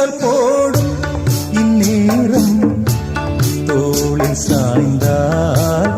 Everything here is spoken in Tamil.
சுடர் போடும் இந்நேரம் தோளில் சாய்ந்தால்